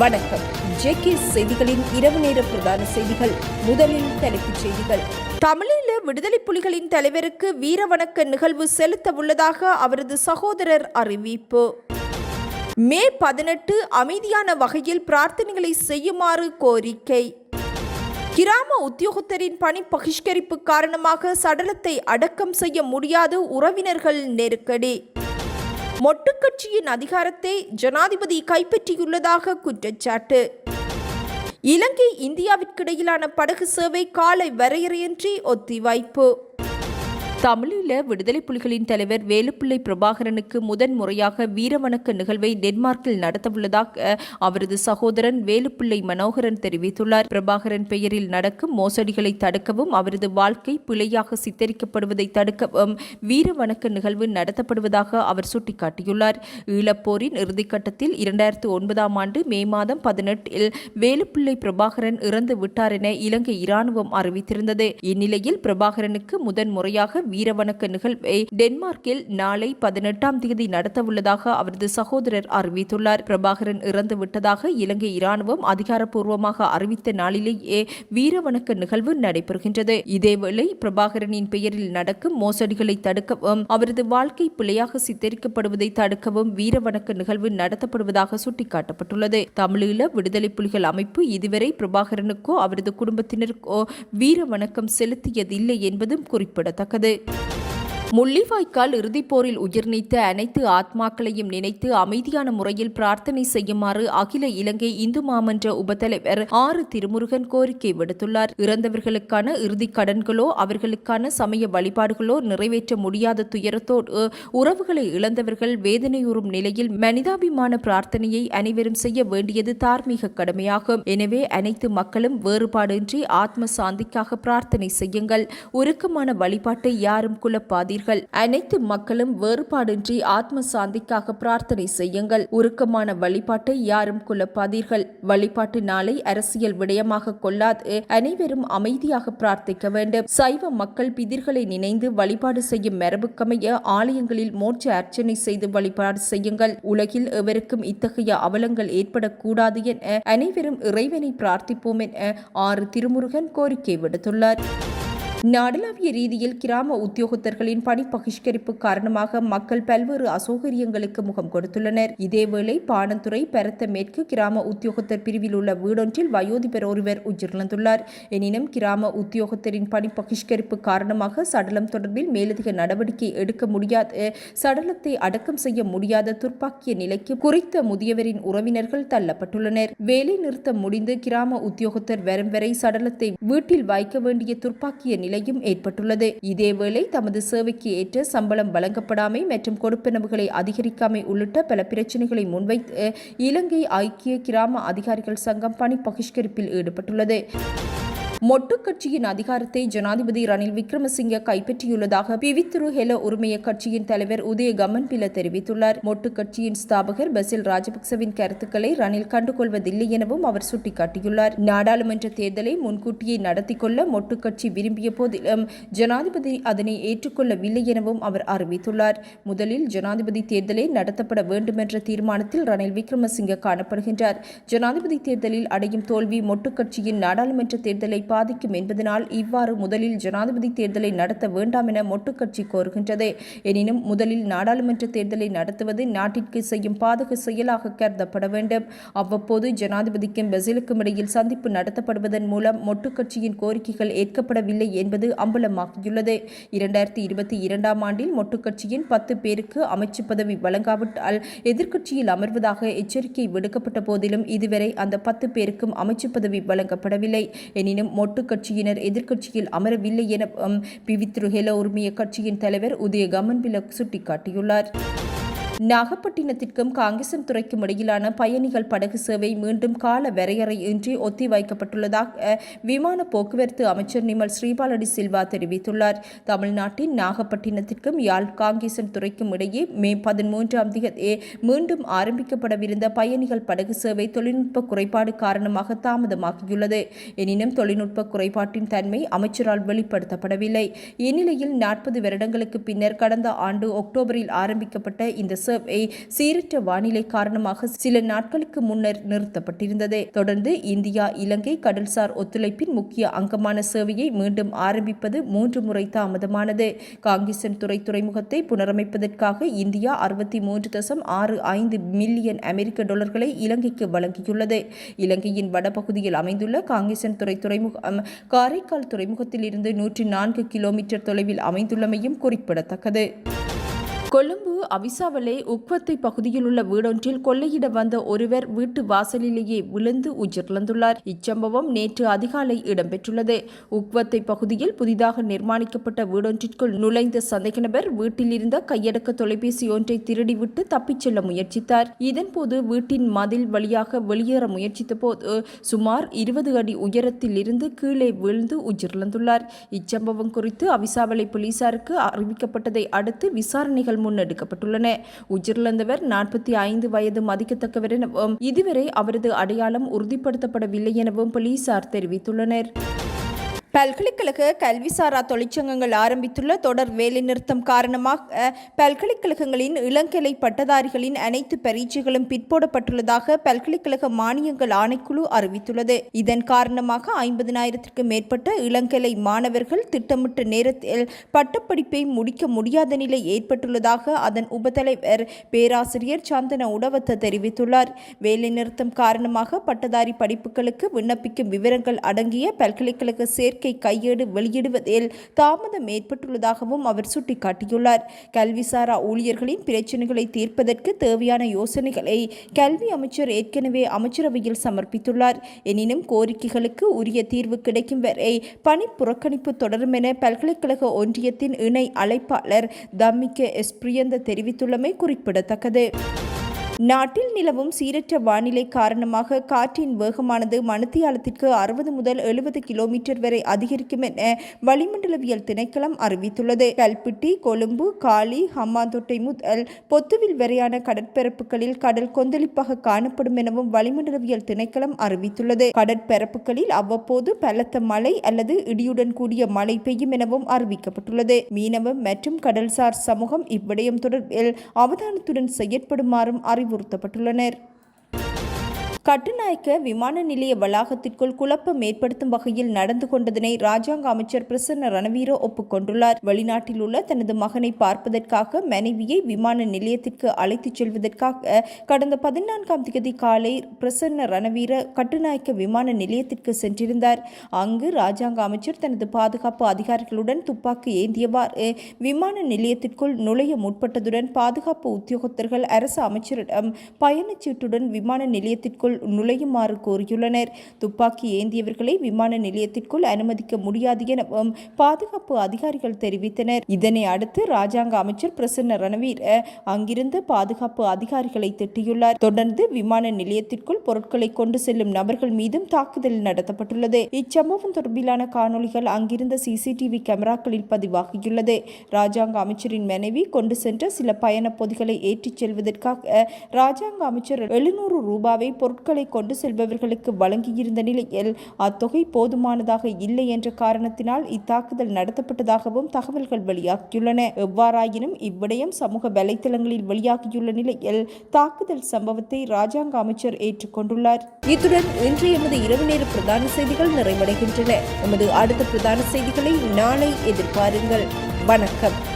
வணக்கம். ஜேகே செய்திகளின் இரவு நேர பிரதான செய்திகள். முதலில் தலைப்புச் செய்திகள். தமிழீழ விடுதலை புலிகளின் தலைவருக்கு வீரவணக்க நிகழ்வு செலுத்த உள்ளதாக அவரது சகோதரர் அறிவிப்பு. மே பதினெட்டு அமைதியான வகையில் பிரார்த்தனைகளை செய்யுமாறு கோரிக்கை. கிராம உத்தியோகத்தரின் பணி பகிஷ்கரிப்பு காரணமாக சடலத்தை அடக்கம் செய்ய முடியாது உறவினர்கள் நெருக்கடி. மொட்டுக்கட்சியின் அதிகாரத்தை ஜனாதிபதி கைப்பற்றியுள்ளதாக குற்றச்சாட்டு. இலங்கை இந்தியாவிற்கிடையிலான படகு சேவை காலை வரையறையின்றி ஒத்திவைப்பு. தமிழீழ விடுதலை புலிகளின் தலைவர் வேலுப்பிள்ளை பிரபாகரனுக்கு முதன் முறையாக வீரவணக்க நிகழ்வை டென்மார்க்கில் நடத்தவுள்ளதாக அவரது சகோதரன் வேலுப்பிள்ளை மனோகரன் தெரிவித்துள்ளார். பிரபாகரன் பெயரில் நடக்கும் மோசடிகளை தடுக்கவும் அவரது வாழ்க்கை பிழையாக சித்தரிக்கப்படுவதை தடுக்கவும் வீரவணக்க நிகழ்வு நடத்தப்படுவதாக அவர் சுட்டிக்காட்டியுள்ளார். ஈழப்போரின் இறுதிக்கட்டத்தில் இரண்டாயிரத்து ஒன்பதாம் ஆண்டு மே மாதம் பதினெட்டில் வேலுப்பிள்ளை பிரபாகரன் இறந்து விட்டார் என இலங்கை இராணுவம் அறிவித்திருந்தது. இந்நிலையில் பிரபாகரனுக்கு முதன் முறையாக வீரவணக்க நிகழ்வை டென்மார்க்கில் நாளை பதினெட்டாம் தேதி நடத்தவுள்ளதாக அவரது சகோதரர் அறிவித்துள்ளார். பிரபாகரன் இறந்து விட்டதாக இலங்கை இராணுவம் அதிகாரப்பூர்வமாக அறிவித்த நாளிலேயே வீரவணக்க நிகழ்வு நடைபெறுகின்றது. இதேவேளை பிரபாகரனின் பெயரில் நடக்கும் மோசடிகளை தடுக்கவும் அவரது வாழ்க்கை பிழையாக சித்தரிக்கப்படுவதை தடுக்கவும் வீரவணக்க நிகழ்வு நடத்தப்படுவதாக சுட்டிக்காட்டப்பட்டுள்ளது. தமிழீழ விடுதலை புலிகள் அமைப்பு இதுவரை பிரபாகரனுக்கோ அவரது குடும்பத்தினருக்கோ வீர வணக்கம் செலுத்தியதில்லை என்பதும் குறிப்பிடத்தக்கது. Merci. முள்ளிவாய்க்கால் இறுதிப்போரில் உயிர் நீத்த அனைத்து ஆத்மாக்களையும் நினைத்து அமைதியான முறையில் பிரார்த்தனை செய்யுமாறு அகில இலங்கை இந்து மாமன்ற உபத்தலைவர் ஆறு திருமுருகன் கோரிக்கை விடுத்துள்ளார். இறந்தவர்களுக்கான இறுதி கடன்களோ அவர்களுக்கான சமய வழிபாடுகளோ நிறைவேற்ற முடியாத துயரத்தோடு உறவுகளை இழந்தவர்கள் வேதனையுறும் நிலையில் மனிதாபிமான பிரார்த்தனையை அனைவரும் செய்ய வேண்டியது தார்மீக கடமையாகும். எனவே அனைத்து மக்களும் வேறுபாடின்றி ஆத்ம சாந்திக்காக பிரார்த்தனை செய்யுங்கள். உருக்கமான வழிபாட்டை யாரும் குழப்பாதீர்கள் அனைத்து மக்களும் வேறுபாடின்றி ஆத்ம சாந்திக்காக பிரார்த்தனை செய்யுங்கள். உருக்கமான வழிபாட்டை யாரும் குழப்பாதீர்கள். வழிபாட்டு நாளை அரசியல் விடயமாக கொள்ளாது. அனைவரும் அமைதியாக பிரார்த்திக்க வேண்டும். சைவ மக்கள் பிதிர்களை நினைந்து வழிபாடு செய்யும் மரபுக்கமைய ஆலயங்களில் மோட்ச அர்ச்சனை செய்து வழிபாடு செய்யுங்கள். உலகில் எவருக்கும் இத்தகைய அவலங்கள் ஏற்படக்கூடாது என அனைவரும் இறைவனை பிரார்த்திப்போம் என ஆறு திருமுருகன் கோரிக்கை விடுத்துள்ளார். நாடளாவிய ரீதியில் கிராம உத்தியோகத்தர்களின் பணி பகிஷ்கரிப்பு காரணமாக மக்கள் பல்வேறு அசௌகரியங்களுக்கு முகம் கொடுத்துள்ளனர். இதேவேளை பானந்துறை பெரத்த மேற்கு கிராம உத்தியோகத்தர் பிரிவில் உள்ள வீடொன்றில் வயோதிபர் ஒருவர் உயிரிழந்துள்ளார். எனினும் கிராம உத்தியோகத்தரின் பணி பகிஷ்கரிப்பு காரணமாக சடலம் தொடர்பில் மேலதிக நடவடிக்கை எடுக்க முடியாத. சடலத்தை அடக்கம் செய்ய முடியாத துர்ப்பாக்கிய நிலைக்கு குறித்த முதியவரின் உறவினர்கள் தள்ளப்பட்டுள்ளனர். வேலை நிறுத்தம் முடிந்து கிராம உத்தியோகத்தர் வரும் வரை சடலத்தை வீட்டில் வைக்க வேண்டிய துர்ப்பாக்கிய நிலை நிலையும் ஏற்பட்டுள்ளது. இதேவேளை தமது சேவைக்கு ஏற்ற சம்பளம் வழங்கப்படாமை மற்றும் கொடுப்பனவுகளை அதிகரிக்காமை உள்ளிட்ட பல பிரச்சினைகளை முன்வைத்து இலங்கை ஐக்கிய கிராம அதிகாரிகள் சங்கம் பணி பகிஷ்கரிப்பில் ஈடுபட்டுள்ளது. மொட்டு கட்சியின் அதிகாரத்தை ஜனாதிபதி ரணில் விக்ரமசிங்க கைப்பற்றியுள்ளதாக பிவித்துரு ஹெல உரிமைய கட்சியின் தலைவர் உதய கமன்பில தெரிவித்துள்ளார். மொட்டு கட்சியின் ஸ்தாபகர் பசில் ராஜபக்சவின் கருத்துக்களை ரணில் கண்டுகொள்வதில்லை எனவும் அவர் சுட்டிக்காட்டியுள்ளார். நாடாளுமன்ற தேர்தலை முன்கூட்டியே நடத்தி கொள்ள மொட்டு கட்சி விரும்பிய போதிலும் ஜனாதிபதி அதனை ஏற்றுக்கொள்ளவில்லை எனவும் அவர் அறிவித்துள்ளார். முதலில் ஜனாதிபதி தேர்தலை நடத்தப்பட வேண்டுமென்ற தீர்மானத்தில் ரணில் விக்ரமசிங்க காணப்படுகின்றார். ஜனாதிபதி தேர்தலில் அடையும் தோல்வி மொட்டு கட்சியின் நாடாளுமன்ற தேர்தலை பாதிக்கும் என்பதனால் இவ்வாறு முதலில் ஜனாதிபதி தேர்தலை நடத்த வேண்டாம் என மொட்டுக்கட்சி கோருகின்றது. எனினும் முதலில் நாடாளுமன்ற தேர்தலை நடத்துவது நாட்டிற்கு செய்யும் பாதக செயலாக கருதப்பட வேண்டும். அவ்வப்போது ஜனாதிபதிக்கும் பெசிலுக்கும் இடையில் சந்திப்பு நடத்தப்படுவதன் மூலம் மொட்டுக்கட்சியின் கோரிக்கைகள் ஏற்கப்படவில்லை என்பது அம்பலமாகியுள்ளது. இரண்டாயிரத்தி இருபத்தி இரண்டாம் ஆண்டில் மொட்டுக்கட்சியின் பத்து பேருக்கு அமைச்சு பதவி வழங்காவிட்டால் எதிர்க்கட்சியில் அமர்வதாக எச்சரிக்கை விடுக்கப்பட்ட போதிலும் இதுவரை அந்த பத்து பேருக்கும் அமைச்சு பதவி வழங்கப்படவில்லை. எனினும் மொட்டு கட்சியினர் எதிர்க்கட்சியில் அமரவில்லை என பிவித்ரு ஹெல உரிமைய கட்சியின் தலைவர் உதய கமன்பில சுட்டிக்காட்டியுள்ளார். நாகப்பட்டினத்திற்கும் காங்கேசன் துறைக்கும் இடையிலான பயணிகள் படகு சேவை மீண்டும் கால வரையறையின்றி ஒத்திவைக்கப்பட்டுள்ளதாக விமான போக்குவரத்து அமைச்சர் நிமல் ஸ்ரீபாலடி சில்வா தெரிவித்துள்ளார். தமிழ்நாட்டின் நாகப்பட்டினத்திற்கும் யாழ் காங்கேசன் துறைக்கும் இடையே மே பதிமூன்றாம் தேதி மீண்டும் ஆரம்பிக்கப்படவிருந்த பயணிகள் படகு சேவை தொழில்நுட்ப குறைபாடு காரணமாக தாமதமாகியுள்ளது. எனினும் தொழில்நுட்ப குறைபாட்டின் தன்மை அமைச்சரால் வெளிப்படுத்தப்படவில்லை. இந்நிலையில் நாற்பது வருடங்களுக்கு பின்னர் கடந்த ஆண்டு அக்டோபரில் ஆரம்பிக்கப்பட்ட இந்த சேவை சீரற்ற வானிலை காரணமாக சில நாட்களுக்கு முன்னர் நிறுத்தப்பட்டிருந்தது. தொடர்ந்து இந்தியா இலங்கை கடல்சார் ஒத்துழைப்பின் முக்கிய அங்கமான சேவையை மீண்டும் ஆரம்பிப்பது மூன்று முறை தாமதமானது. காங்கேசன் துறை துறைமுகத்தை புனரமைப்பதற்காக இந்தியா அறுபத்தி மூன்று தசம் ஆறு ஐந்து மில்லியன் அமெரிக்க டாலர்களை இலங்கைக்கு வழங்கியுள்ளது. இலங்கையின் வடபகுதியில் அமைந்துள்ள காங்கேசன் துறை துறைமுகம் காரைக்கால் துறைமுகத்தில் இருந்து நூற்றி நான்கு கிலோமீட்டர் தொலைவில் அமைந்துள்ளமையும் குறிப்பிடத்தக்கது. கொழும்பு அவிசாவலே உக்வத்தை பகுதியில் உள்ள வீடொன்றில் கொள்ளையிட வந்த ஒருவர் வீட்டு வாசலிலேயே விழுந்து உயிரிழந்துள்ளார். இச்சம்பவம் நேற்று அதிகாலை இடம்பெற்றுள்ளது. உக்வத்தை பகுதியில் புதிதாக நிர்மாணிக்கப்பட்ட வீடொன்றிற்குள் நுழைந்த சந்தேக நபர் வீட்டில் இருந்த கையடக்க தொலைபேசி ஒன்றை திருடிவிட்டு தப்பிச் செல்ல முயற்சித்தார். இதன்போது வீட்டின் மதில் வழியாக வெளியேற முயற்சித்த போது சுமார் இருபது அடி உயரத்தில் இருந்து கீழே விழுந்து உயிரிழந்துள்ளார். இச்சம்பவம் குறித்து அவிசாவளை போலீசாருக்கு அறிவிக்கப்பட்டதை அடுத்து விசாரணைகள் முன்னெடுக்கப்பட்டுள்ளன உயிரிழந்தவர் நாற்பத்தி ஐந்து வயது மதிக்கத்தக்கவர் எனவும் இதுவரை அவரது அடையாளம் உறுதிப்படுத்தப்படவில்லை எனவும் போலீசார் தெரிவித்துள்ளனர். பல்கலைக்கழக கல்விசாரா தொழிற்சங்கங்கள் ஆரம்பித்துள்ள தொடர் வேலைநிறுத்தம் காரணமாக பல்கலைக்கழகங்களின் இளங்கலை பட்டதாரிகளின் அனைத்து பரீட்சைகளும் பிற்போடப்பட்டுள்ளதாக பல்கலைக்கழக மானியங்கள் ஆணைக்குழு அறிவித்துள்ளது. இதன் காரணமாக ஐம்பதினாயிரத்திற்கும் மேற்பட்ட இளங்கலை மாணவர்கள் திட்டமிட்ட நேரத்தில் பட்டப்படிப்பை முடிக்க முடியாத நிலை ஏற்பட்டுள்ளதாக அதன் உபதலைவர் பேராசிரியர் சந்தன உடவத்த தெரிவித்துள்ளார். வேலைநிறுத்தம் காரணமாக பட்டதாரி படிப்புகளுக்கு விண்ணப்பிக்கும் விவரங்கள் அடங்கிய பல்கலைக்கழக சேர்க்கை கையேடு வெளியிடுவதில் தாமதம் ஏற்பட்டுள்ளதாகவும் அவர் சுட்டிக்காட்டியுள்ளார். கல்விசாரா ஊழியர்களின் பிரச்சினைகளை தீர்ப்பதற்கு தேவையான யோசனைகளை கல்வி அமைச்சர் ஏற்கனவே அமைச்சரவையில் சமர்ப்பித்துள்ளார். எனினும் கோரிக்கைகளுக்கு உரிய தீர்வு கிடைக்கும் வரை பணி புறக்கணிப்பு தொடரும் என பல்கலைக்கழக ஒன்றியத்தின் இணை அழைப்பாளர் தம்மிக்க எஸ். பிரியந்த தெரிவித்துள்ளமை குறிப்பிடத்தக்கது. நாட்டில் நிலவும் சீரற்ற வானிலை காரணமாக காற்றின் வேகமானது மணித்தியாலத்திற்கு அறுபது முதல் எழுபது கிலோமீட்டர் வரை அதிகரிக்கும் என வளிமண்டலவியல் திணைக்களம் அறிவித்துள்ளது. கல்பிட்டி கொழும்பு காலி ஹம்மாந்தோட்டை முதல் பொத்துவில் வரையான கடற்பரப்புகளில் கடல் கொந்தளிப்பாக காணப்படும் எனவும் வளிமண்டலவியல் திணைக்களம் அறிவித்துள்ளது. கடற்பரப்புகளில் அவ்வப்போது பலத்த மழை அல்லது இடியுடன் கூடிய மழை பெய்யும் எனவும் அறிவிக்கப்பட்டுள்ளது. மீனவ மற்றும் கடல்சார் சமூகம் இவ்விடயம் தொடர்பில் அவதானத்துடன் செயற்படுமாறும் அறிவுறுத்தப்பட்டுள்ளனர் கட்டுநாயக்க விமான நிலைய வளாகத்திற்குள் குழப்பம் ஏற்படுத்தும் வகையில் நடந்து கொண்டதனை ராஜாங்க அமைச்சர் பிரசன்ன ரணவீரோ ஒப்புக்கொண்டுள்ளார் வெளிநாட்டில் உள்ள தனது மகனை பார்ப்பதற்காக மனைவியை விமான நிலையத்திற்கு அழைத்துச் செல்வதற்காக கடந்த பதினான்காம் தேதி காலை பிரசன்ன ரணவீர கட்டுநாயக்க விமான நிலையத்திற்கு சென்றிருந்தார். அங்கு ராஜாங்க அமைச்சர் தனது பாதுகாப்பு அதிகாரிகளுடன் துப்பாக்கி ஏந்தியவாறு விமான நிலையத்திற்குள் நுழைய முற்பட்டதுடன் பாதுகாப்பு உத்தியோகத்தர்கள் அரசு அமைச்சரிடம் பயணச்சீட்டுடன் விமான நிலையத்திற்குள் நுழையுமாறு கோரியுள்ளனர். துப்பாக்கி ஏந்தியவர்களை விமான நிலையத்திற்குள் அனுமதிக்க முடியாது எனவும் பாதுகாப்பு அதிகாரிகள் தெரிவித்தனர். இதனை அடுத்து ராஜாங்க அமைச்சர் பிரசன்ன ரணவீர் அங்கிருந்த பாதுகாப்பு அதிகாரிகளை திட்டியுள்ளார். தொடர்ந்து விமான நிலையத்திற்குள் பொருட்களை கொண்டு செல்லும் நபர்கள் மீதும் தாக்குதல் நடத்தப்பட்டுள்ளது. இச்சம்பவம் தொடர்பிலான காணொலிகள் அங்கிருந்த சிசிடிவி கேமராக்களில் பதிவாகியுள்ளது. ராஜாங்க அமைச்சரின் மனைவி கொண்டு சென்ற சில பயண பொதிகளை ஏற்றிச் செல்வதற்காக ராஜாங்க அமைச்சர் எழுநூறு ரூபாவை பொருட்கள் கொண்டு செல்பவர்களுக்கு வழங்கியிருந்த நிலையில் அத்தொகை போதுமானதாக இல்லை என்ற காரணத்தினால் இத்தாக்குதல் நடத்தப்பட்டதாகவும் தகவல்கள் வெளியாகியுள்ளன. எவ்வாறாயினும் இவ்விடயம் சமூக வலைத்தளங்களில் வெளியாகியுள்ள நிலையில் தாக்குதல் சம்பவத்தை ராஜாங்க அமைச்சர் ஏற்றுக்கொண்டுள்ளார். இத்துடன் இன்று எமது இரவு நேர பிரதான செய்திகள் நிறைவடைகின்றன. எமது அடுத்த பிரதான செய்திகளை நாளை எதிர்பாருங்கள். வணக்கம்.